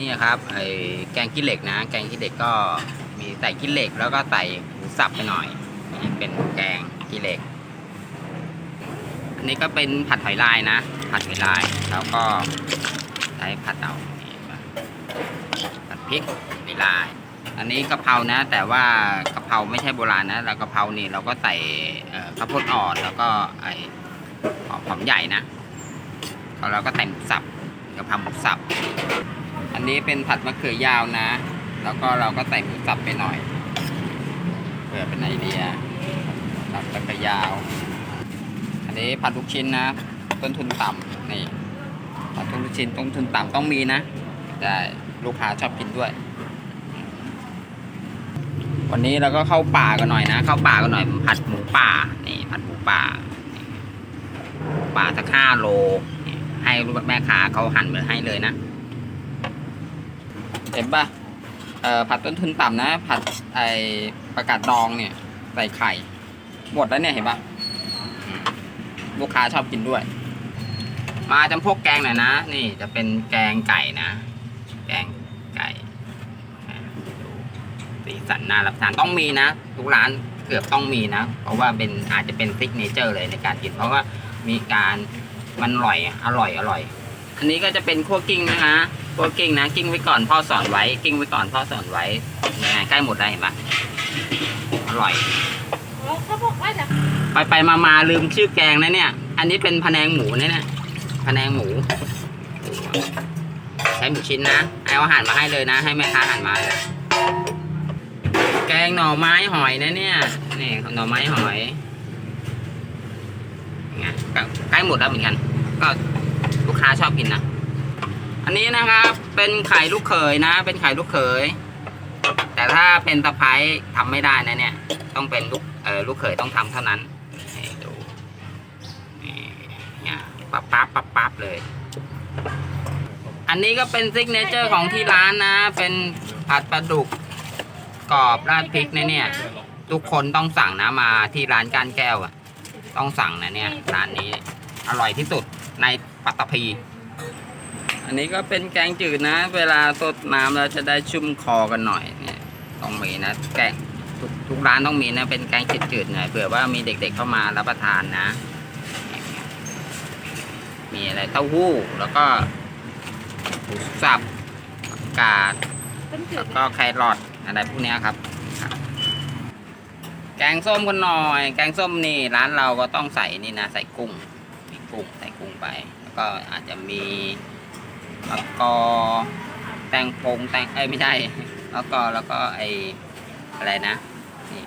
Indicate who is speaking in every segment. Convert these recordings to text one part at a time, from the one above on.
Speaker 1: นี่ครับไอ้แกงขี้เหล็กนะ แกงขี้เหล็กก็มีใส่ขี้เหล็กแล้วก็ใส่หมูสับไปหน่อยนี่เป็นแกงขี้เหล็ก อันนี้ก็เป็นผัดหอยลายนะ ผัดหอยลายแล้วก็ใช้ผัดเอาผัดพริกหอยลาย อันนี้กะเพรานะ แต่ว่ากะเพราไม่ใช่โบราณนะ แล้วกะเพรานี่เราก็ใส่ข้าวโพดอ่อนแล้วก็ไอ้หอมใหญ่นะแล้วเราก็ใส่หมูสับกะเพราหมูสับ อันนี้เป็นผัดมะเขือยาวนะ แล้วก็เราก็ใส่หมูสับไปหน่อย เพื่อเป็นไอเดียผัดมะเขือยาว อันนี้ผัดลูกชิ้นนะ ต้นทุนต่ำนี่ผัดลูกชิ้นต้นทุนต่ำต้องมีนะได้ลูกค้าชอบกินด้วย วันนี้เราก็เข้าป่ากันหน่อยนะ เข้าป่ากันหน่อยผัดหมูป่านี่ผัดหมูป่าป่าสักห้าโล ให้ลูกแม่ค้าเขาหั่นมาให้เลยนะ เห็นปะเอ่อผัดต้นทุนต่ำนะ ผัดไอประกาศดองเนี่ยใส่ไข่ หมดแล้วเนี่ยเห็นปะลูกค้าชอบกินด้วย มาจำพวกแกงหน่อยนะ นี่จะเป็นแกงไก่นะ แกงไก่สีสันน่ารับประทานต้องมีนะ ทุกร้านเกือบต้องมีนะ เพราะว่าเป็นอาจจะเป็นซิกเนเจอร์เลยในการกิน เพราะว่ามีการมันอร่อยอร่อยอร่อย อันนี้ก็จะเป็นคั่วกิ้งนะฮะ คั่วกิ้งนะกิ้งไว้ก่อนพ่อสอนไว้กิ้งไว้ก่อนพ่อสอนไว้ยังไงใกล้หมดแล้วเห็นปะอร่อย
Speaker 2: เขาบอกว่าจะ
Speaker 1: ไปไปมามาลืมชื่อแกงนะเนี่ย อันนี้เป็นพะแนงหมูนะเนี่ยพะแนงหมู ใช้หมูชิ้นนะเอาอาหารมาให้เลยนะ ให้แม่ค้าอาหารมาเลยแกงหน่อไม้หอยนะเนี่ยนี่หน่อไม้หอยไงใกล้หมดแล้วเหมือนกัน ก็ลูกค้าชอบกินนะ อันนี้นะครับเป็นไข่ลูกเขยนะ เป็นไข่ลูกเขย แต่ถ้าเป็นตะไคร้ทำไม่ได้นะเนี่ย ต้องเป็นลูกเออลูกเขยต้องทำเท่านั้นนี่ดูนี่เนี่ยปั๊บปั๊บปั๊บปั๊บเลย อันนี้ก็เป็นซิกเนเจอร์ของที่ร้านนะ เป็นผัดปลาดุกกรอบราดพริกนะเนี่ย ทุกคนต้องสั่งนะมาที่ร้านก้านแก้วอะต้องสั่งนะเนี่ยร้านนี้อร่อยที่สุดในปัตตภี อันนี้ก็เป็นแกงจืดนะ เวลาสดน้ำแล้วจะได้ชุ่มคอกันหน่อยเนี่ยต้องมีนะแกงทุกทุกร้านต้องมีนะเป็นแกงจืดๆหน่อยเผื่อว่ามีเด็กๆเข้ามารับประทานนะ มีอะไรเต้าหู้แล้วก็หมูสับกาดแล้วก็แครอทอะไรพวกนี้ครับครับ แกงส้มกันหน่อย แกงส้มนี่ร้านเราก็ต้องใส่นี่นะ ใส่กุ้งมีกุ้งใส่กุ้งไป แล้วก็อาจจะมี มะกอแตงปงแตงเอ้ยไม่ใช่ แล้วก็แล้วก็ไออะไรนะนี่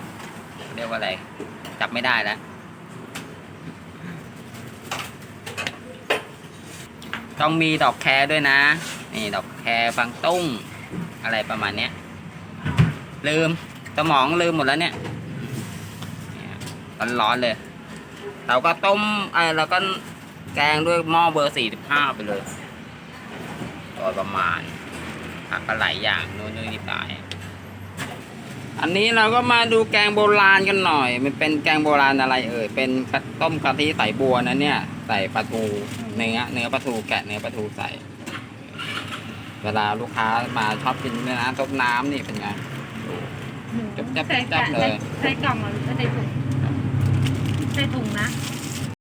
Speaker 1: เรียกว่าอะไรจับไม่ได้แล้วต้องมีดอกแครด้วยนะ นี่ดอกแครบางตุ้งอะไรประมาณเนี้ยลืมสมองลืมหมดแล้วเนี่ยเนี่ยร้อนๆเลย เราก็ต้มไอ้เราก็แกงด้วยหม้อเบอร์สี่สิบห้าไปเลย โดยประมาณผักก็หลายอย่างนู่นนี่นี่ตาย อันนี้เราก็มาดูแกงโบราณกันหน่อย มันเป็นแกงโบราณอะไรเอ่ยเป็นกระต้มกะทิใส่บัวนะเนี่ยใส่ปลาทูเนื้อเนื้อปลาทูแกะเนื้อปลาทูใส่ เวลาลูกค้ามาชอบกินเนื้อน้ำต้มน้ำนี่เป็นไงจับจับ
Speaker 2: ใส่
Speaker 1: จับเลย
Speaker 2: ใส่กล่องหรือใส่ถุงใส่ถุงนะ
Speaker 1: อ